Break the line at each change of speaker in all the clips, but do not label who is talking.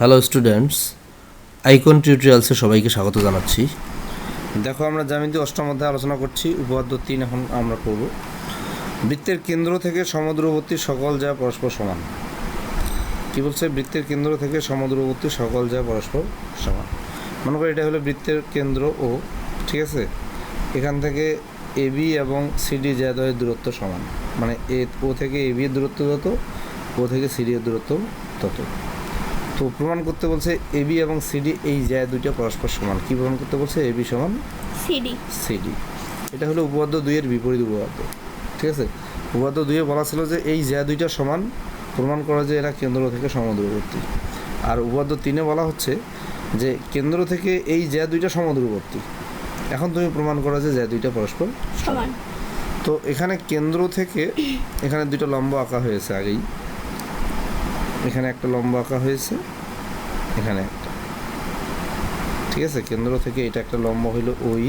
Hello students icon টিউটোরিয়ালসে সবাইকে স্বাগত জানাচ্ছি। দেখো, আমরা জ্যামিতি অষ্টম অধ্যায়ে আলোচনা করছি। উপপাদ্য তিন এখন আমরা করব বৃত্তের কেন্দ্র থেকে সমুদ্রবর্তী সকল যা পরস্পর সমান। কি বলছে? বৃত্তের কেন্দ্র থেকে সমুদ্রবর্তী সকল যা পরস্পর সমান। মনে করি এটা হলো বৃত্তের কেন্দ্র ও, ঠিক আছে? এখান থেকে এবি এবং সিডি জ্যাদয়ের দূরত্ব সমান। মানে এ, ও থেকে এবি এর দূরত্ব যত, ও থেকে সিডি দূরত্ব তত। তো প্রমাণ করতে বলছে এবি এবং সিডি এই জ্যা দুইটা পরস্পর সমান। কি প্রমাণ করতে বলছে? এবি সমান?
সিডি
সিডি এটা হলো উপপাদ্য দুইয়ের বিপরীত উপপাদ্য। ঠিক আছে? উপপাদ্য দুইয়ে বলা ছিল যে এই জ্যা দুইটা সমান প্রমাণ করা যে এরা কেন্দ্র থেকে সমুদ্রবর্তী। আর উপপাদ্য তিনে বলা হচ্ছে যে কেন্দ্র থেকে এই জ্যা দুইটা সমুদ্রবর্তী। এখন তুমি প্রমাণ করা যে জ্যা দুইটা পরস্পর
সমান।
তো এখানে কেন্দ্র থেকে এখানে দুটো লম্ব আঁকা হয়েছে আগেই। এখানে একটা লম্বা আঁকা হয়েছে এখানে একটা। ঠিক আছে কেন্দ্র থেকে এটা একটা লম্ব হইল ওই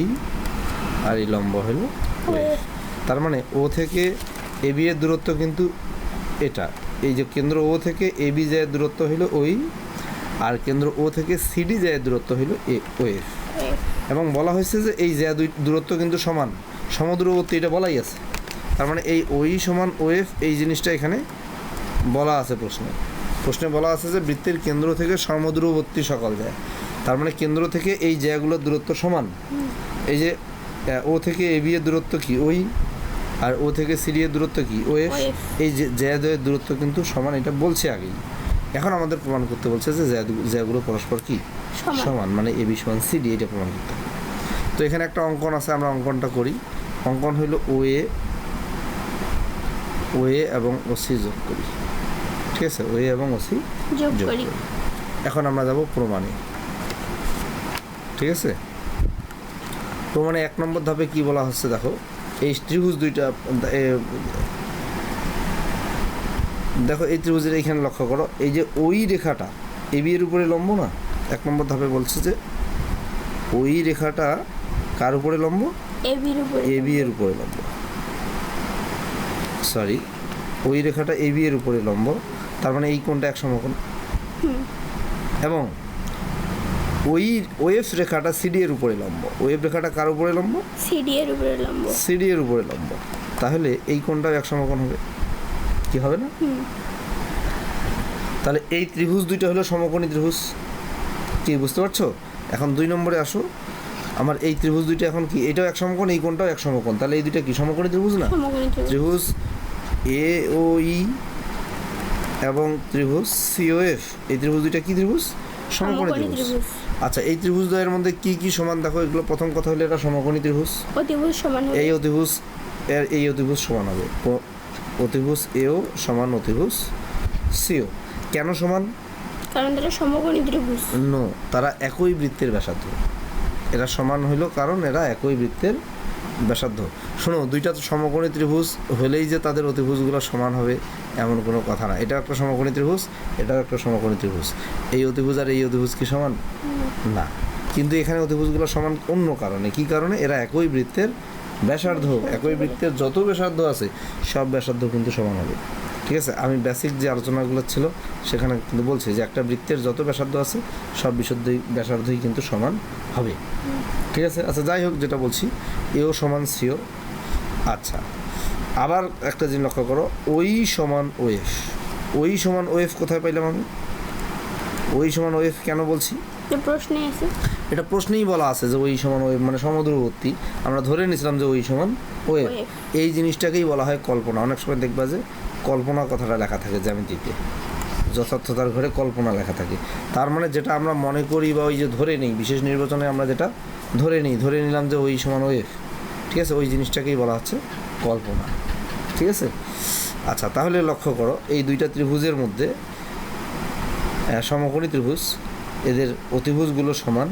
আর এই লম্বা হইল তার মানে ও থেকে এবি এর দূরত্ব কিন্তু এটা। এই যে কেন্দ্র ও থেকে এবি যায় দূরত্ব হইল ওই আর কেন্দ্র ও থেকে সিডি যায় দূরত্ব হইল এ ওয়েফ এবং বলা হয়েছে যে এই জ্যা দুই দূরত্ব কিন্তু সমান। সমুদ্রবর্তী এটা বলাই আছে। তার মানে এই ওই সমান ওয়েফ এই জিনিসটা এখানে বলা আছে প্রশ্নে। প্রশ্নে বলা আছে যে বৃত্তের কেন্দ্র থেকে সমুদ্রবর্তী সকল যায়। তার মানে কেন্দ্র থেকে এই জায়গাগুলোর দূরত্ব সমান। এই যে ও থেকে এবি এর দূরত্ব কি? ওই। আর ও থেকে সিডি এর দূরত্ব কি?
ও
এই যে জ্যাদয়ের দূরত্ব কিন্তু সমান এটা বলছে আগেই। এখন আমাদের প্রমাণ করতে বলছে যে জ্যা দু- পরস্পর কি?
সমান।
মানে এ বি সমান সিডি এটা প্রমাণ করতে তো এখানে একটা অঙ্কন আছে আমরা অঙ্কনটা করি। অঙ্কন হইল ও এ ও এ এবং ওসি যোগ করি। ঠিক আছে ও এবং ওসি
যোগ করি।
এখন আমরা যাব প্রমাণে। ঠিক আছে? প্রমাণে এক নম্বর ধাপে কি বলা হচ্ছে দেখো এই ত্রিভুজ দুইটা দেখো এই ত্রিভুজের এইখানে লক্ষ্য করো এই যে ওই রেখাটা এবি এর উপরে লম্ব না? এক নম্বর ধাপে বলছে যে ওই রেখাটা কার উপরে লম্ব?
উপরে
এবি এর উপরে লম্ব। সরি ওই রেখাটা এবি এর উপরে লম্ব। তার মানে এই কোণটা এক সমকোণ। এবং ওই ওয়েভ রেখাটা সিডি এর উপরে লম্ব। ওয়েভ রেখাটা কার উপরে লম্ব?
সিডি এর উপরে লম্ব।
সিডি এর উপরে লম্ব। তাহলে এই কোণটাও এক সমকোণ হবে। কি হবে না? তাহলে এই ত্রিভুজ দুইটা হলো সমকোণী ত্রিভুজ। কি বুঝতে পারছ? এখন দুই নম্বরে আসো। আমার এই ত্রিভুজ দুইটা এখন কি? এটাও এক সমকোণ এই কোণটাও এক সমকোণ। তাহলে এই দুইটা কি সমকোণী ত্রিভুজ না?
সমকোণী ত্রিভুজ।
ত্রিভুজ এ ও ই এবং ত্রিভুজ সি ও এফ এই ত্রিভুজ দুইটা কি ত্রিভুজ? সমকোণী ত্রিভুজ। আচ্ছা এই ত্রিভুজ দ্বয়ের মধ্যে কি কি সমান? দেখো এগুলো প্রথম কথা হলো এটা সমকোণী ত্রিভুজ।
অতিভুজ সমান হবে।
এই অতিভুজ এর এই অতিভুজ সমান হবে। অতিভুজ এও সমান অতিভুজ সিও কেন সমান?
কারণ তারা সমকোণী ত্রিভুজ।
নো তারা একই বৃত্তের ব্যাসার্ধ। এরা সমান হইল কারণ এরা একই বৃত্তের ব্যাসার্ধ। শোনো দুইটা তো সমকোণী ত্রিভুজ হলেই যে তাদের অতিভুজগুলো সমান হবে। এমন কোনো কথা না। এটা একটা সমকোণী ত্রিভুজ এটাও একটা সমকোণী ত্রিভুজ। এই অতিভুজ আর এই অতিভুজ কি সমান? না। কিন্তু এখানে অতিভুজগুলো সমান অন্য কারণে। কি কারণে? এরা একই বৃত্তের ব্যাসার্ধ। একই বৃত্তের যত ব্যাসার্ধ আছে সব ব্যাসার্ধ কিন্তু সমান হবে। ঠিক আছে? আমি বেসিক যে আলোচনাগুলো ছিল সেখানে কিন্তু বলছি যে একটা বৃত্তের যত ব্যাসার্ধ আছে সব বিশুদ্ধই ব্যাসার্ধই কিন্তু সমান হবে। ঠিক আছে? আচ্ছা যাই হোক যেটা বলছি এও সমান সিও। আচ্ছা। আবার একটা জিনিস লক্ষ্য করো ওই সমান ওয়েফ ওই সমান ওয়েফ কোথায় পাইলাম আমি? ওই সমান ওয়েফ কেন বলছি?
প্রশ্নে আছে।
এটা প্রশ্নেই বলা আছে যে ওই সমান ওয়েভ মানে সমুদ্রবর্তী। আমরা ধরে নিয়েছিলাম যে ওই সমান ওয়েভ
ওয়েভ।
এই জিনিসটাকেই বলা হয় কল্পনা। অনেক সময় দেখবা যে কল্পনা কথাটা লেখা থাকে জ্যামিতিতে। যথার্থতার ঘরে কল্পনা লেখা থাকে। তার মানে যেটা আমরা মনে করি বা ওই যে ধরে নিই বিশেষ নির্বাচনে আমরা যেটা ধরে নিই ধরে নিলাম যে ওই সমান ওয়েভ ঠিক আছে? ওই জিনিসটাকেই বলা হচ্ছে কল্পনা। ঠিক আছে? আচ্ছা তাহলে লক্ষ্য করো এই দুইটা ত্রিভুজের মধ্যে সমকোণী ত্রিভুজ এদের অতিভুজগুলো সমান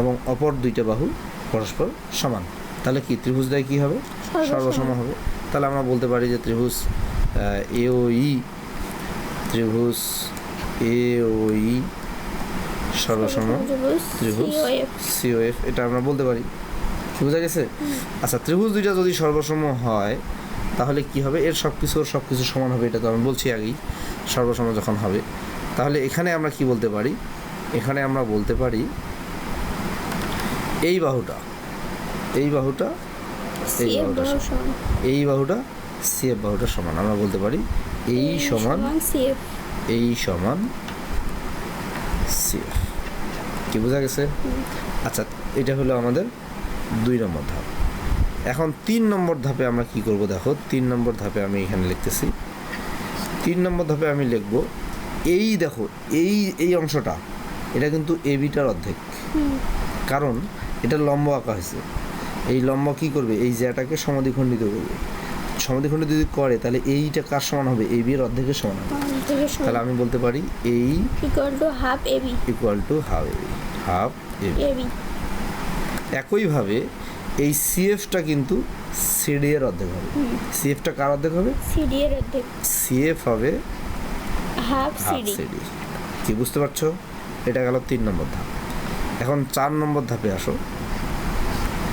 এবং অপর দুইটা বাহু পরস্পর সমান। তাহলে কি ত্রিভুজ দ্বয় কী হবে?
সর্বসম।
হবে। তাহলে আমরা বলতে পারি যে ত্রিভুজ এ ও ই ত্রিভুজ এ ও ই সর্বসম
ত্রিভুজ
সিওএফ এটা আমরা বলতে পারি। বোঝা গেছে? আচ্ছা ত্রিভুজ দুইটা যদি সর্বসম হয় তাহলে কি হবে? এর সব কিছু সব কিছু সমান হবে এটা তো আমি বলছি আগেই সর্বসম যখন হবে। তাহলে এখানে আমরা কি বলতে পারি? এখানে আমরা বলতে পারি এই বাহুটা এই বাহুটা
এফ
বাহুটা এই বাহুটা সিএফ বাহুটা সমান আমরা বলতে পারি এই সমান এই সমান সিএফ কি বোঝা গেছে? আচ্ছা এটা হলো আমাদের দুই নম্বর ধাপ। এখন তিন নম্বর ধাপে আমরা কি করব দেখো? তিন নম্বর ধাপে আমি এখানে লিখতেছি। তিন নম্বর ধাপে আমি লিখব এই দেখো এই এই অংশটা এটা কিন্তু এবিটার অর্ধেক। কারণ এটা লম্ব আঁকা হয়েছে। এই লম্ব কি করবে? এই জ্যাটাকে সমাধিখণ্ডিত করবে। সমাধিখণ্ডিত যদি করে তাহলে এইটা কার সমান হবে? এ এর অর্ধেকের সমান হবে। তাহলে আমি বলতে পারি এই
equal to half AB
equal to half AB half AB একইভাবে এই সিএফটা কিন্তু সিডি এর অর্ধেক হবে। সিএফটা কার অর্ধেক হবে?
সিডি এর অর্ধেক
সিএফ হবে
হাফ সিডি।
কি বুঝতে পারছ? এটা গেল তিন নম্বর ধাপ। এখন চার নম্বর ধাপে আসো।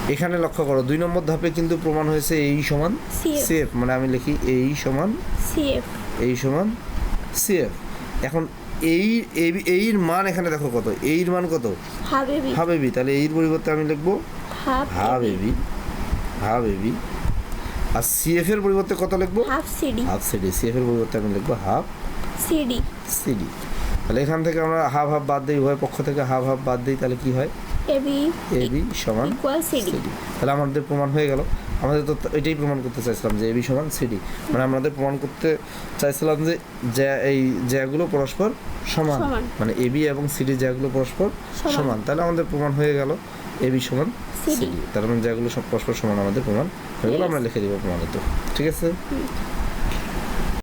এখানে লক্ষ্য করো দুই নম্বর ধাপে কিন্তু প্রমাণ হয়েছে এই সমান সিএফ মানে আমি লিখি এই সমান
সি এফ
এই সমান সিএফ এখন এই এই- এইর মান এখানে দেখো কত? এইর মান কত?
হাফ এবি
তাহলে এর পরিবর্তে আমি লিখব এবি হাফ আর সিএফ এর পরিবর্তে কত লিখব?
Half CD
half CD CF এর পরিবর্তে আমি লিখব হাফ
সিডি
সিডি তাহলে এখান থেকে আমরা হাফ হাফ বাদ দিই উভয় পক্ষ থেকে হাফ হাফ বাদ দিই তাহলে কি হয়?
এবি
এবি সমান
সিডি
তাহলে আমাদের প্রমাণ হয়ে গেল। আমাদের তো এটাই প্রমাণ করতে চাইছিলাম যে এবি সমান সিডি। মানে আমাদের প্রমাণ করতে চাইছিলাম যে এই জ্যাগুলো পরস্পর সমান। মানে এবি এবং সিডি জ্যাগুলো পরস্পর
সমান।
তাহলে আমাদের প্রমাণ হয়ে গেল এবি সমান সিডি। তার মানে জ্যাগুলো সব পরস্পর সমান আমাদের প্রমাণ হয়ে গেল আমরা লিখে দিব প্রমাণিত। ঠিক আছে?